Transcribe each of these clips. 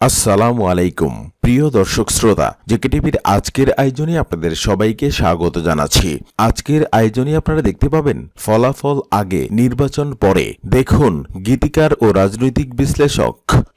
আসসালামু আলাইকুম। প্রিয় দর্শক শ্রোতা, জেকে টিভির আজকের আয়োজনে আপনাদের সবাইকে স্বাগত জানাচ্ছি। আজকের আয়োজনে আপনারা দেখতে পাবেন ফলাফল আগে, নির্বাচন পরে। দেখুন, গীতিকার ও রাজনৈতিক বিশ্লেষক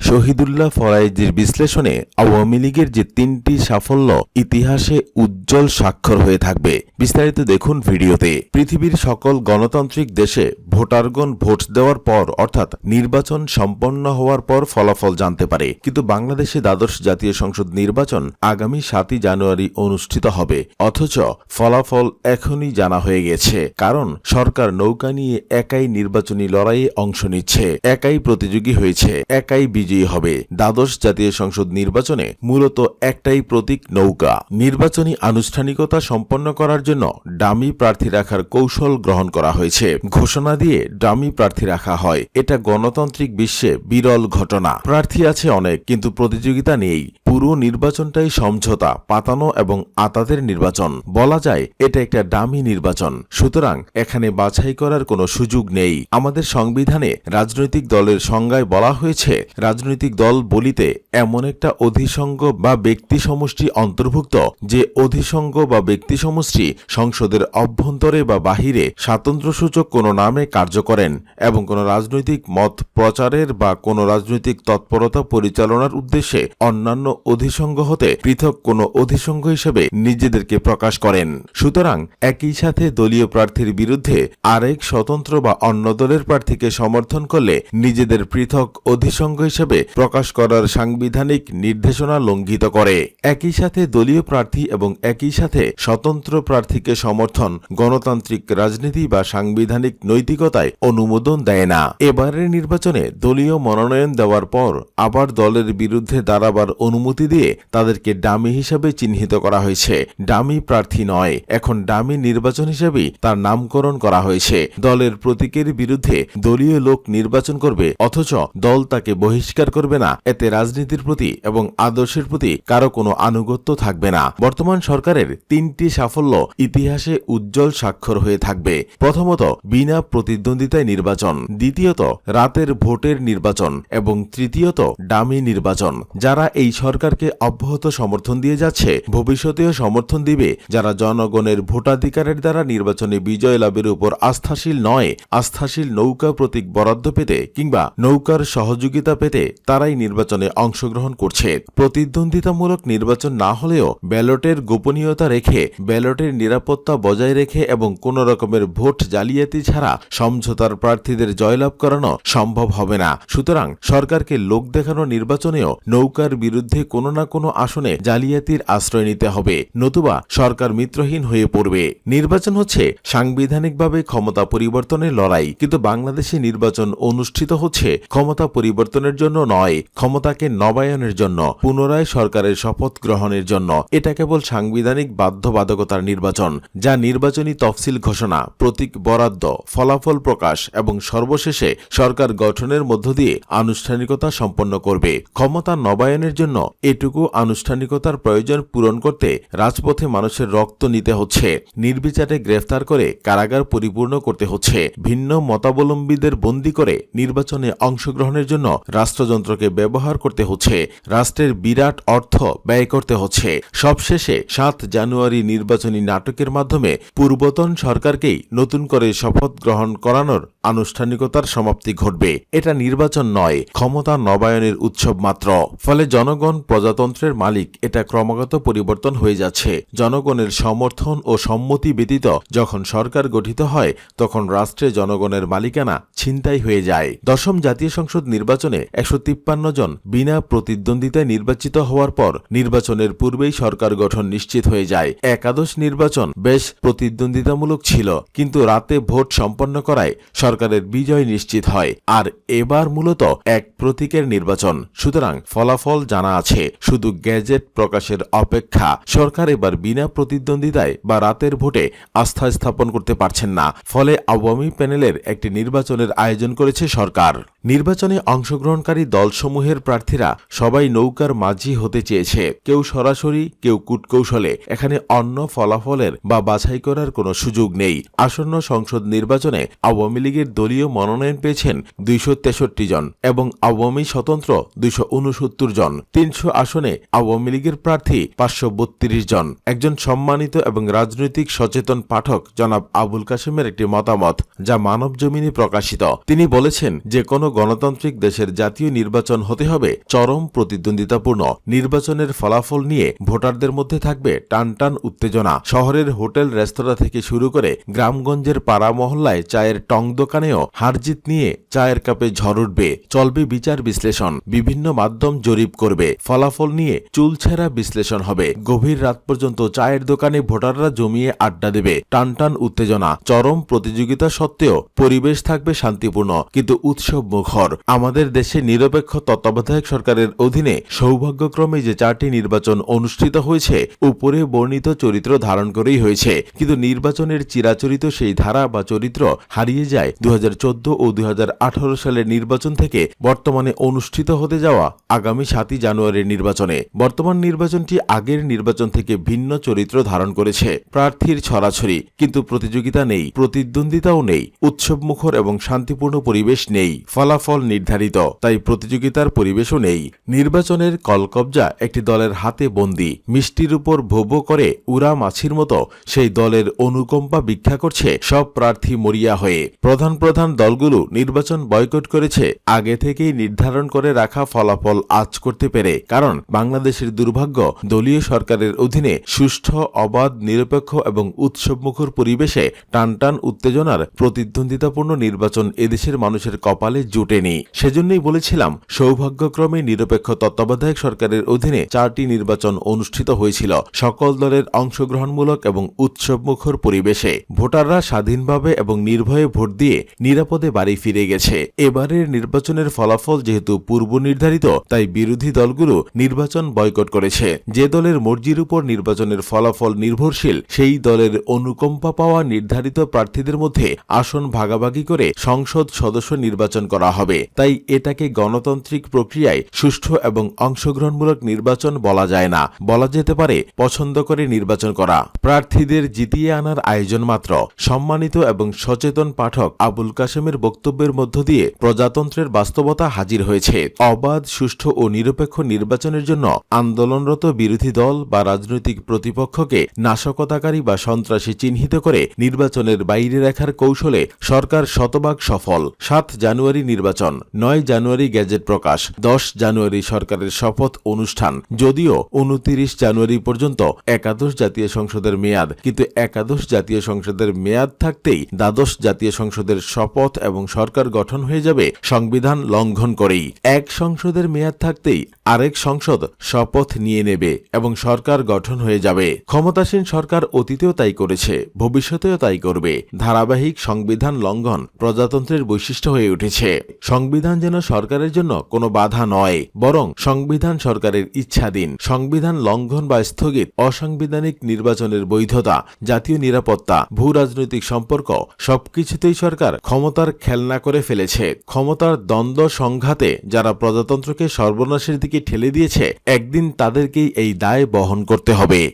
শহীদুল্লাহ ফরাইজির বিশ্লেষণে আওয়ামী লীগের যে তিনটি সাফল্য, ইতিহাসে উজ্জ্বল স্বাক্ষর হয়ে থাকবে। বিস্তারিত দেখুন ভিডিওতে। পৃথিবীর সকল গণতান্ত্রিক দেশে ভোটারগণ ভোট দেওয়ার পর, অর্থাৎ নির্বাচন সম্পন্ন হওয়ার পর ফলাফল জানতে পারে। কিন্তু বাংলাদেশে দ্বাদশ জাতীয় নির্বাচন আগামী সাতই জানুয়ারি অনুষ্ঠিত হবে। অথচ ফলাফল এখনই জানা হয়ে গেছে। কারণ সরকার নৌকা নিয়ে একাই নির্বাচনী লড়াইয়ে অংশ নিচ্ছে। একাই প্রতিযোগী হয়েছে। একাই বিজয়ী হবে। দ্বাদশ জাতীয় সংসদ নির্বাচনে মূলত একটাই প্রতীক নৌকা। নির্বাচনী আনুষ্ঠানিকতা সম্পন্ন করার জন্য ডামি প্রার্থী রাখার কৌশল গ্রহণ করা হয়েছে। ঘোষণা দিয়ে ডামি প্রার্থী রাখা হয়। এটা গণতান্ত্রিক বিশ্বে বিরল ঘটনা। প্রার্থী আছে অনেক, কিন্তু প্রতিযোগিতা নেই। পুরো নির্বাচনটাই সমঝোতা, পাতানো এবং আতাতের নির্বাচন। বলা যায়, এটা একটা ডামি নির্বাচন। সুতরাং, এখানে বাছাই করার কোনো সুযোগ নেই। আমাদের সংবিধানে রাজনৈতিক দলের সংজ্ঞায় বলা হয়েছে, রাজনৈতিক দল বলিতে এমন একটা অধিসংঘ বা ব্যক্তি সমষ্টি অন্তর্ভুক্ত যে অধিসংঘ বা ব্যক্তি সমষ্টি সংসদের অভ্যন্তরে বা বাহিরে স্বাতন্ত্র্যসূচক কোনো নামে কার্য করেন এবং কোনো রাজনৈতিক মত প্রচারের বা কোনো রাজনৈতিক তৎপরতা পরিচালনার উদ্দেশ্যে অন্যান্য অধিসংঘ হতে পৃথক কোনো অধিসংঘ হিসেবে নিজেদেরকে প্রকাশ করেন। সুতরাং একই সাথে দলীয় প্রার্থীর বিরুদ্ধে আরেক স্বতন্ত্র বা অন্য দলের প্রার্থীকে সমর্থন করলে নিজেদের পৃথক অধিসংঘ হিসেবে প্রকাশ করার সাংবিধানিক নির্দেশনা লঙ্ঘিত করে। একই সাথে দলীয় প্রার্থী এবং একই সাথে স্বতন্ত্র প্রার্থীকে সমর্থন গণতান্ত্রিক রাজনীতি বা সাংবিধানিক নৈতিকতায় অনুমোদন দেয় না। এবারের নির্বাচনে দলীয় মনোনয়ন দেওয়ার পর আবার দলের বিরুদ্ধে দাঁড়াবার অনুমতি দিয়ে তাদেরকে ডামি হিসাবে চিহ্নিত করা হয়েছে। ডামি প্রার্থী নয়, এখন ডামি নির্বাচন হিসেবেই তার নামকরণ করা হয়েছে। দলের প্রতীকের বিরুদ্ধে দলীয় লোক নির্বাচন করবে, অথচ দল তাকে বহিষ্কার করবে না। এতে রাজনীতির প্রতি এবং আদর্শের প্রতি কারও কোনো আনুগত্য থাকবে না। বর্তমান সরকারের তিনটি সাফল্য ইতিহাসে উজ্জ্বল স্বাক্ষর হয়ে থাকবে। প্রথমত, বিনা প্রতিদ্বন্দ্বিতায় নির্বাচন। দ্বিতীয়ত, রাতের ভোটের নির্বাচন। এবং তৃতীয়ত, ডামি নির্বাচন। যারা এই সরকারকে অব্যাহত সমর্থন দিয়ে যাচ্ছে। ভবিষ্যতেও সমর্থন দিবে, যারা জনগণের ভোটাধিকারের দ্বারা নির্বাচনে বিজয় লাভের উপর আস্থাশীল নয়, আস্থাশীল নৌকা প্রতীক বরাদ্দ পেতে কিংবা নৌকার সহযোগিতা পেতে তারাই নির্বাচনে অংশগ্রহণ করছে। প্রতিদ্বন্দ্বিতামূলক নির্বাচন না হলেও ব্যালটের গোপনীয়তা রেখে, ব্যালটের নিরাপত্তা বজায় রেখে এবং কোন রকমের ভোট জালিয়াতি ছাড়া সমঝোতার প্রার্থীদের জয়লাভ করানো সম্ভব হবে না। সুতরাং সরকারকে লোক দেখানো নির্বাচনেও নৌকার বিরুদ্ধে কোনো না কোনো আসনে জালিয়াতির আশ্রয় নিতে হবে, নতুবা সরকার মিত্রহীন হয়ে পড়বে। নির্বাচন হচ্ছে সাংবিধানিকভাবে ক্ষমতা পরিবর্তনের লড়াই, কিন্তু বাংলাদেশে নির্বাচন অনুষ্ঠিত হচ্ছে ক্ষমতা পরিবর্তনের জন্য নয়, ক্ষমতাকে নবায়নের জন্য, পুনরায় সরকারের শপথ গ্রহণের জন্য। এটা কেবল সাংবিধানিক বাধ্যবাধকতার নির্বাচন, যা নির্বাচনী তফসিল ঘোষণা, প্রতীক বরাদ্দ, ফলাফল প্রকাশ এবং সর্বশেষে সরকার গঠনের মধ্য দিয়ে আনুষ্ঠানিকতা সম্পন্ন করবে। ক্ষমতা নবায়নের জন্য এটুকু আনুষ্ঠানিকতার প্রয়োজন পূরণ করতে রাজপথে মানুষের রক্ত নিতে হচ্ছে। নির্বিচারে গ্রেফতার করে কারাগার পরিপূর্ণ করতে হচ্ছে। ভিন্ন মতাবলম্বীদের বন্দী করে নির্বাচনে অংশগ্রহণের জন্য রাষ্ট্রযন্ত্রকে ব্যবহার করতে হচ্ছে। রাষ্ট্রের বিরাট অর্থ ব্যয় করতে হচ্ছে। সবশেষে সাত জানুয়ারি নির্বাচনী নাটকের মাধ্যমে পূর্বতন সরকারকেই নতুন করে শপথ গ্রহণ করানোর আনুষ্ঠানিকতার সমাপ্তি ঘটবে। এটা নির্বাচন নয়, ক্ষমতা নবায়নের উৎসব মাত্র। ফলে জনগণ প্রজাতন্ত্রের মালিক, এটা ক্রমাগত পরিবর্তন হয়ে যাচ্ছে। জনগণের সমর্থন ও সম্মতি ব্যতীত যখন সরকার গঠিত হয়, তখন রাষ্ট্রে জনগণের মালিকানা ছিনতাই হয়ে যায়। দশম জাতীয় সংসদ নির্বাচনে একশো তিপ্পান্ন জন বিনা প্রতিদ্বন্দ্বিতায় নির্বাচিত হওয়ার পর নির্বাচনের পূর্বেই সরকার গঠন নিশ্চিত হয়ে যায়। একাদশ নির্বাচন বেশ প্রতিদ্বন্দ্বিতামূলক ছিল, কিন্তু রাতে ভোট সম্পন্ন করায় সরকারের বিজয় নিশ্চিত হয়। আর এবার মূলত এক প্রতীকের নির্বাচন। সুতরাং ফলাফল জানা আছে। শুধু গ্যাজেট প্রকাশের অপেক্ষা, সরকার এবার বিনা প্রতিদ্বন্দ্বিতায় বা রাতের ভোটে আস্থা স্থাপন করতে পারছেন না। ফলে আওয়ামী প্যানেলের একটি নির্বাচনের আয়োজন করেছে সরকার। নির্বাচনে অংশগ্রহণকারী দলসমূহের প্রার্থীরা সবাই নৌকার মাঝি হতে চেয়েছে। কেউ সরাসরি, কেউ কূটকৌশলে। এখানে অন্য ফলাফলের বা বাছাই করার কোনো সুযোগ নেই। আসন্ন সংসদ নির্বাচনে আওয়ামী লীগের দলীয় মনোনয়ন পেয়েছেন দুইশো তেষট্টি জন এবং আওয়ামী স্বতন্ত্র দুইশো উনসত্তর জন। তিনশো আসনে আওয়ামী লীগের প্রার্থী পাঁচশো বত্রিশ জন। একজন সম্মানিত এবং রাজনৈতিক সচেতন পাঠক জনাব আবুল কাশেমের একটি মতামত, যা মানব জমিনে প্রকাশিত। তিনি বলেছেন, যে কোনো গণতান্ত্রিক দেশের জাতীয় নির্বাচন হতে হবে চরম প্রতিদ্বন্দ্বিতাপূর্ণ। নির্বাচনের ফলাফল নিয়ে ভোটারদের মধ্যে থাকবে টানটান উত্তেজনা। শহরের হোটেল, রেস্তোরাঁ থেকে শুরু করে গ্রামগঞ্জের পাড়া মহল্লায় চায়ের টং দোকানেও হারজিত নিয়ে চায়ের কাপে ঝড় উঠবে। চলবে বিচার বিশ্লেষণ। বিভিন্ন মাধ্যম জরিপ করবে। ফলাফল নিয়ে চুলছেরা বিশ্লেষণ হবে। গভীর রাত পর্যন্ত চায়ের দোকানে ভোটাররা জমিয়ে আড্ডা দেবে। টানটান উত্তেজনা। চরম প্রতিযোগিতা সত্ত্বেও পরিবেশ থাকবে শান্তিপূর্ণ। কিন্তু উৎসব মুখর আমাদের দেশে নিরপেক্ষ তত্ত্বাবধায়ক সরকারের অধীনে সৌভাগ্যক্রমে যে চারটি নির্বাচন অনুষ্ঠিত হয়েছে, উপরে বর্ণিত চরিত্র ধারণ করেই হয়েছে। কিন্তু নির্বাচনের চিরাচরিত সেই ধারা বা চরিত্র হারিয়ে যায় দু হাজার চোদ্দ ও দু হাজার আঠারো সালের নির্বাচন থেকে বর্তমানে অনুষ্ঠিত হতে যাওয়া আগামী সাতই জানুয়ারির নির্বাচনে। বর্তমান নির্বাচনটি আগের নির্বাচন থেকে ভিন্ন চরিত্র ধারণ করেছে। প্রার্থীর ছড়াছড়ি, কিন্তু প্রতিযোগিতা নেই, প্রতিদ্বন্দ্বিতাও নেই, উৎসবমুখর এবং শান্তিপূর্ণ পরিবেশ নেই। ফলাফল নির্ধারিত, তাই প্রতিযোগিতার পরিবেশও নেই। নির্বাচনের কলকবজা একটি দলের হাতে বন্দি, মিষ্টির উপর ভোবো করে উড়া মাছির মতো, সেই দলের অনুকম্পা ভিক্ষা করছে সব প্রার্থী মরিয়া হয়ে। প্রধান প্রধান দলগুলো নির্বাচন বয়কট করেছে, আগে থেকেই নির্ধারণ করে রাখা ফলাফল আজ করতে পেরে, কারণ বাংলাদেশের দুর্ভাগ্য, দলীয় সরকারের অধীনে সুষ্ঠু, অবাধ, নিরপেক্ষ এবং উৎসবমুখর পরিবেশে টানটান উত্তেজনার, প্রতিদ্বন্দ্বিতাপূর্ণ নির্বাচন এদেশের মানুষের কপালে জুটেনি সেজন্যই বলেছিলাম, সৌভাগ্যক্রমে নিরপেক্ষ তত্ত্বাবধায়ক সরকারের অধীনে চারটি নির্বাচন অনুষ্ঠিত হয়েছিল। সকল দলের অংশগ্রহণমূলক এবং উৎসবমুখর পরিবেশে ভোটাররা স্বাধীনভাবে এবং নির্ভয়ে ভোট দিয়ে নিরাপদে বাড়ি ফিরে গেছে। এবারের নির্বাচনের ফলাফল যেহেতু পূর্ব নির্ধারিত তাই বিরোধী দলগুলো নির্বাচন বয়কট করেছে। যে দলের মর্জির উপর নির্বাচনের ফলাফল নির্ভরশীল, সেই দলের অনুকম্পা পাওয়া নির্ধারিত প্রার্থীদের মধ্যে আসন ভাগাভাগি করে সংসদ সদস্য নির্বাচন করা হবে। তাই এটাকে গণতান্ত্রিক প্রক্রিয়ায় সুষ্ঠু এবং অংশগ্রহণমূলক নির্বাচন বলা যায় না। বলা যেতে পারে পছন্দ করে নির্বাচন করা। প্রার্থীদের জিতিয়ে আনার আয়োজন মাত্র। সম্মানিত এবং সচেতন পাঠক আবুল কাশেমের বক্তব্যের মধ্য দিয়ে প্রজাতন্ত্রের বাস্তবতা হাজির হয়েছে। অবাধ, সুষ্ঠু ও নিরপেক্ষ নির্বাচনের জন্য আন্দোলনরত বিরোধী দল বা রাজনৈতিক প্রতিপক্ষকে নাশকতাকারী বা সন্ত্রাসী চিহ্নিত করে নির্বাচনের বাইরে রাখার কৌশলে সরকার শতভাগ সফল। সাত জানুয়ারি নির্বাচন। নয় জানুয়ারি গ্যাজেট প্রকাশ, দশ জানুয়ারি সরকারের শপথ অনুষ্ঠান। যদিও উনতিরিশ জানুয়ারি পর্যন্ত একাদশ জাতীয় সংসদের মেয়াদ, কিন্তু একাদশ জাতীয় সংসদের মেয়াদ থাকতেই দ্বাদশ জাতীয় সংসদের শপথ এবং সরকার গঠন হয়ে যাবে সংবিধান লঙ্ঘন করেই। এক সংসদের মেয়াদ থাকতেই আরেক সংসদ শপথ নিয়ে নেবে এবং সরকার গঠন হয়ে যাবে। ক্ষমতাসীন সরকার অতীতেও তাই করেছে, ভবিষ্যতেও তাই করবে। ধারাবাহিক সংবিধান লঙ্ঘন প্রজাতন্ত্রের বৈশিষ্ট্য হয়ে উঠেছে। সংবিধান যেন সরকারের জন্য কোনো বাধা নয়, বরং সংবিধান সরকারের ইচ্ছাধীন, সংবিধান লঙ্ঘন বা স্থগিত, অসাংবিধানিক নির্বাচনের বৈধতা, জাতীয় নিরাপত্তা, ভূ রাজনৈতিক সম্পর্ক, সবকিছুতেই সরকার ক্ষমতার খেলনা করে ফেলেছে। ক্ষমতার দ্বন্দ্ব সংঘাতে যারা প্রজাতন্ত্রকে সর্বনাশের দিকে ঠেলে দিয়েছে, একদিন তাদেরকেই এই দায় বহন করতে হবে।